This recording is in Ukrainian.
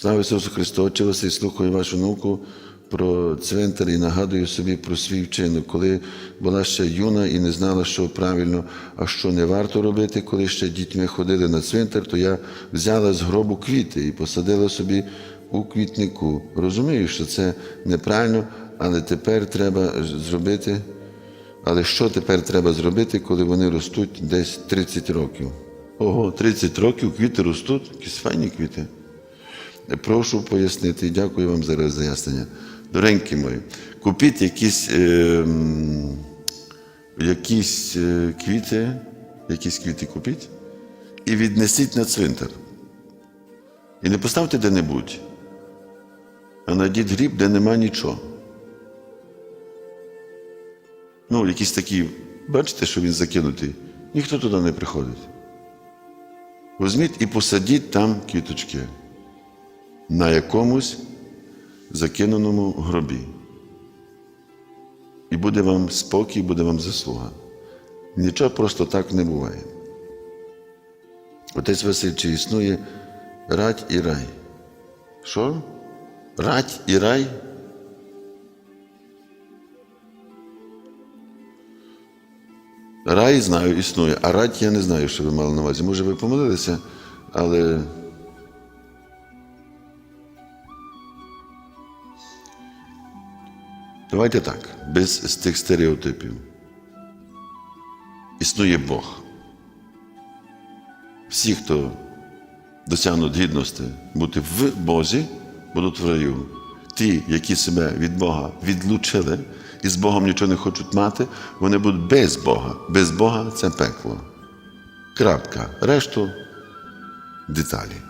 Слава Ісусу Христу, Отче Василь, слухаю вашу науку про цвинтар і нагадую собі про свій вчинок, коли була ще юна і не знала, що правильно, а що не варто робити, коли ще дітьми ходили на цвинтар, то я взяла з гробу квіти і посадила собі у квітнику. Розумію, що це неправильно, але тепер треба зробити. Але що тепер треба зробити, коли вони ростуть десь 30 років? Ого, 30 років квіти ростуть, якісь файні квіти. Прошу пояснити, дякую вам за роз'яснення. Доренькі мої, купіть якісь, е, якісь квіти, якісь квіти купіть і віднесіть на цвинтар. І не поставте де-небудь, а найдіть гріб, де нема нічого. Ну, якісь такі, бачите, що він закинутий, ніхто туди не приходить. Візьміть і посадіть там квіточки на якомусь закиненому гробі. І буде вам спокій, буде вам заслуга. Нічого просто так не буває. Отець Василь, чи існує рать і рай? Що? Рать і рай? Рай знаю, існує, а рать я не знаю, що ви мали на увазі. Може, ви помилилися, але Давайте так, без тих стереотипів. Існує Бог. Всі, хто досягнуть гідності бути в Бозі, будуть в раю. Ті, які себе від Бога відлучили і з Богом нічого не хочуть мати, вони будуть без Бога. Без Бога це пекло. Крапка. Решту деталі.